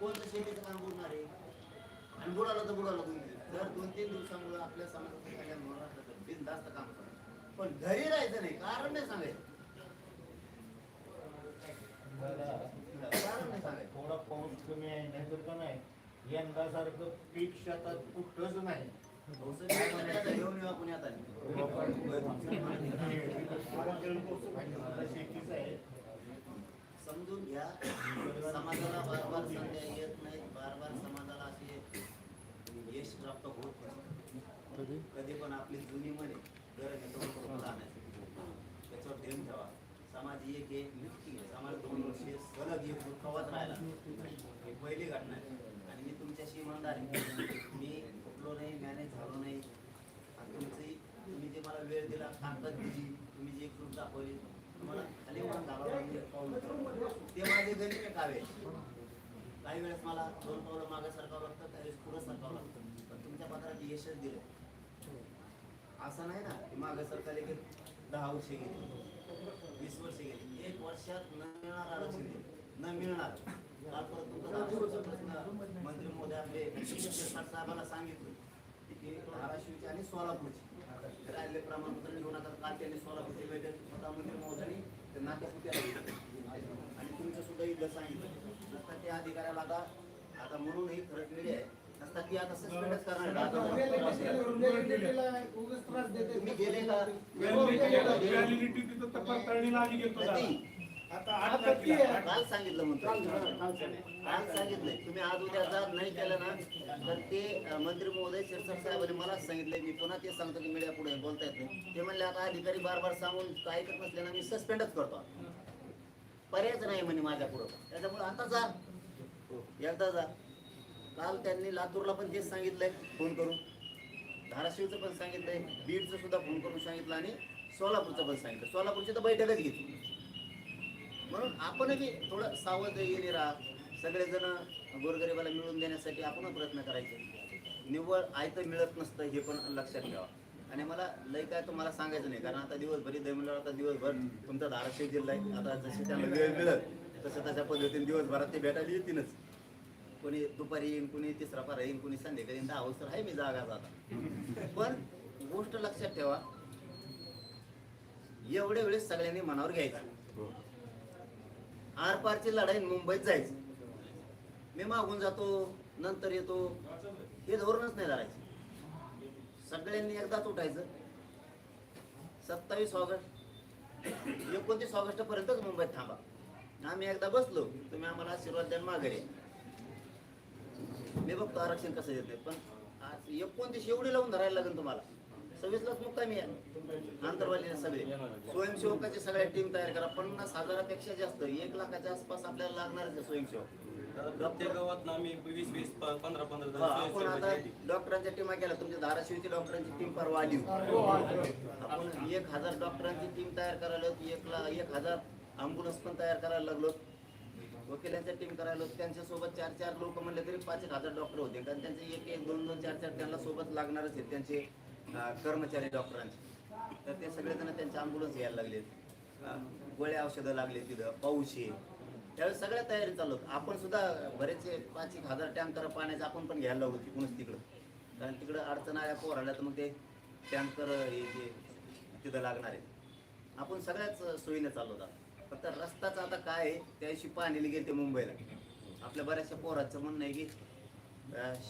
कोणतं शेतीचं काम बुडणार आहे? आणि बुडालं तर बुडालं तुम्ही जर दोन तीन दिवसामुळे आपल्या समाजाचं कल्याण होणार असलं तर बिनधास्त काम करा पण घरी राहायचं नाही कारण नाही सांगायचं. कारण नाही सांगायचं. थोडा पाऊस कमी आहे नाहीतर का नाही? यंदा सारखं पीक शेतात कुठंच नाही. घेऊन येऊ आपण आता. शेतीच आहे. समजून घ्या. समाजाला बार बार संध्या येत नाही बार बार समाजाला असे यश प्राप्त होत नाही. कधी पण आपली जुनी म्हणे गरज आणायचं त्याच्यावर ध्यान ठेवा. समाज एक एक नक्की आहे. समाज दोन वर्षे सलग एक दुःखावाच राहिला. ही पहिली घटना आहे. आणि मी तुमच्याशी म्हणणार मी कुठलो नाही मॅनेज झालो नाही. आणि तुमची तुम्ही जे मला वेळ दिला ताकद दिली तुम्ही जी ग्रुप दाखवली ते माझे गणित कावे काही वेळेस मला दोन पावलं मागे सरकावं लागतं काही वेळेस पुढं सरकावं लागतं पण तुमच्या पत्रात यशच दिलं असं नाही ना की मागे सरकारले की दहा वर्षे गेली वीस वर्षे गेली एक वर्षात न मिळणार आरक्षण दिलं. न मिळणार काल परत तुमचा प्रश्न मंत्री मोदी आपले साहेबांना सांगितलं की धाराशिवची आणि सोलापूरची राहिले प्रमाणपत्र निघून आता काल त्यांनी सोलापूर बैठक स्वतः मंत्री महोदयांनी ते घेतलं. आणि तुमचं सुद्धा इथं सांगितलं. नसता त्या अधिकाऱ्याला आता आता म्हणूनही खरंच मिळे आहे. नसता ती आता सस्पेंडच करणार तुम्ही आता काल सांगितलं म्हणतो काल सांगितलंय. तुम्ही आज उद्या जर नाही केलं ना तर ते अं, मंत्री महोदय शिरसाट साहेबांनी मलाच सांगितलंय मी पुन्हा ते सांगतो की मीडिया पुढे बोलता येत नाही. ते म्हणले आता अधिकारी बार बार सांगून काय करत नसले ना मी सस्पेंडच करतो पर्यायच नाही म्हणे माझ्या पुढं. त्याच्यामुळे आता जा. एकदा जा. काल त्यांनी लातूरला पण तेच सांगितलंय. फोन करून धाराशिवचं पण सांगितलंय. बीडचं सुद्धा फोन करून सांगितलं आणि सोलापूरचं पण सांगितलं. सोलापूरची तर बैठकच घेतली. म्हणून आपणही थोडं सावध येणे राहा. सगळेजण गोरगरिबाला मिळवून देण्यासाठी आपण प्रयत्न करायचे. निव्वळ आयतं मिळत नसतं हे पण लक्षात ठेवा. आणि मला लय काय तुम्हाला सांगायचं नाही कारण आता दिवसभरी दमिळला आता दिवसभर तुमचा धाराशिव जिल्हा आहे. आता जशी त्यांना वेळ मिळत. तसं तशा पद्धतीने दिवसभरात ते भेटायला येतीलच. कोणी दुपारी येईन कोणी तिसरा पारा येईन कोणी संध्याकाळी येईन दहा वाजता आहे मी जागा जाता पण गोष्ट लक्षात ठेवा. एवढ्या वेळेस सगळ्यांनी मनावर घ्यायचं. आरपारची लढाई मुंबईत जायचं. मी मागून जातो नंतर येतो. हे धोरणच नाही धरायचं सगळ्यांनी एकदाच उठायचं सत्तावीस ऑगस्ट एकोणतीस ऑगस्ट पर्यंतच मुंबईत थांबा. आम्ही एकदा बसलो तुम्ही आम्हाला आशीर्वाद द्या माघारी मी बघतो आरक्षण कसं देते पण आज एकोणतीस एवढी लावून धरायला लागेल तुम्हाला. सव्वीसलाच मुक्कामी आहे. आंतरवालीने सगळे. स्वयंसेवकाची सगळ्या टीम तयार करा. पन्नास हजारापेक्षा जास्त एक लाखाच्या आसपास आपल्याला लागणारच आहे स्वयंसेवक. आता प्रत्येक गावात आम्ही वीस वीस प- पंधरा पंधरा जण आपण आता. डॉक्टरांच्या टीमा केल्या. तुमच्या धाराशिवची डॉक्टरांची टीम परवा आली. आपण एक हजार डॉक्टरांची टीम तयार करायला एक ला एक हजार अँब्युलन्स पण तयार करायला लागलो. वकिलांच्या टीम करायला होती. त्यांच्यासोबत चार चार लोक म्हणले तरी पाच एक हजार डॉक्टर होते. कारण त्यांचे एक एक दोन दोन चार चार त्यांना सोबत लागणारच आहेत. त्यांचे कर्मचारी डॉक्टरांचे. तर ते सगळेजण त्यांचे अँब्युलन्स घ्यायला लागलेत. अं, गोळ्या औषधं लागले तिथं पाऊस आहे त्यावेळेस सगळ्या तयारी चालू आपण सुद्धा बरेचसे पाच एक हजार टँकर पाण्याचं आपण पण घ्यायला लागलो तिकडूनच तिकडं. कारण तिकडं अडचण आल्या पोराला तर मग ते टँकर हे जे तिथं लागणार आहे आपण सगळ्याच सोयीने चालू होता. फक्त रस्ताचं आता काय आहे त्याशी पाण्याला पाणीला गेले ते मुंबईला. आपल्या बऱ्याचशा पोराचं म्हणणं आहे की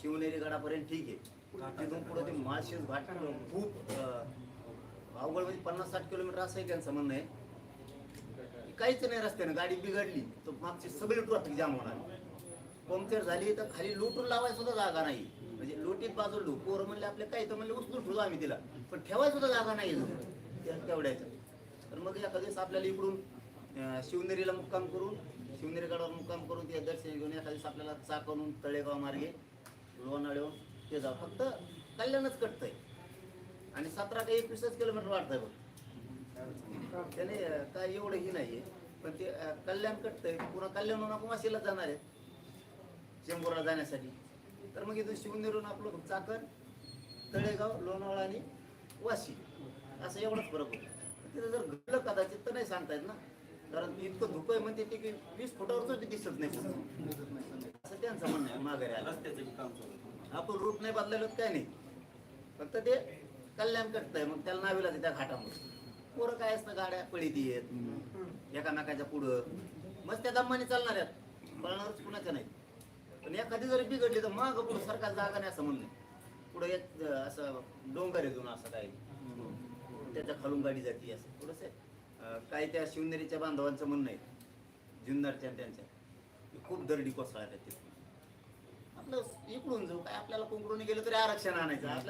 शिवनेरी गडापर्यंत ठीक आहे. तिथून पुढे ते माळशेज घाट खूप अवघड म्हणजे पन्नास साठ किलोमीटर असं आहे त्यांचं म्हणणं आहे. काहीच नाही रस्त्यानं गाडी बिघडली तर मागची सगळी ट्रॉफिक जाम होणार पंक्चर झाली तर खाली लुटून लावायला सुद्धा जागा नाही. म्हणजे लोटीत बाजूला पोरं म्हणले आपले काही तर म्हणले उचलून ठेवू आम्ही तिला. पण ठेवायला सुद्धा जागा नाही तेवढ्याचं तर मग या दिवस आपल्याला इकडून शिवनेरीला मुक्काम करून शिवनेरी गडावर मुक्काम करून ते दर्शन घेऊन एखाद्या दिवस आपल्याला चाकवून तळेगाव मार्गे लोणावळेहून ते जाऊ फक्त कल्याणच कटतंय. आणि सतरा ते एकवीसच किलोमीटर वाढतंय बघ. त्याने काय एवढं ही नाहीये. पण ते कल्याण कटतंय. पुन्हा कल्याणहून आपण वाशीला जाणार आहे चेंबूरला जाण्यासाठी. तर मग इथून शिवनेरून आपलं चाकण तळेगाव लोणावळा आणि वाशी. असं एवढंच फरक होतो. तिथं जर घडलं कदाचित तर नाही सांगता येत ना. कारण इतकं धुकं आहे म्हणते ते की वीस फुटावरच ते दिसत नाही. असं त्यांचं म्हणणं आहे माघारी आलं. आपण रूट नाही बदलायला काय नाही. फक्त ते कल्याण करतंय मग त्याला नावीला त्या घाटामध्ये पोरं काय असतं गाड्या पळीत येत एकामेकाच्या पुढं. मग त्या दम्माने चालणार आहेत. पळणारच कुणाच्या नाही. पण एखादी जरी बिघडली तर माग पुढं सरकार जागा नाही असं म्हणणं. पुढे येत असं डोंगर येऊन असं काय. त्याच्या खालून गाडी जाते असं. थोडंसं काय त्या शिवनेरीच्या बांधवांचं म्हणणं आहे. जुन्नरच्या त्यांच्या. खूप दरडी कोसळ्या आहेत तिथे आपलं इकडून जाऊ काय आपल्याला कोंकडून गेलं तरी आरक्षण आणायचं आपल्याला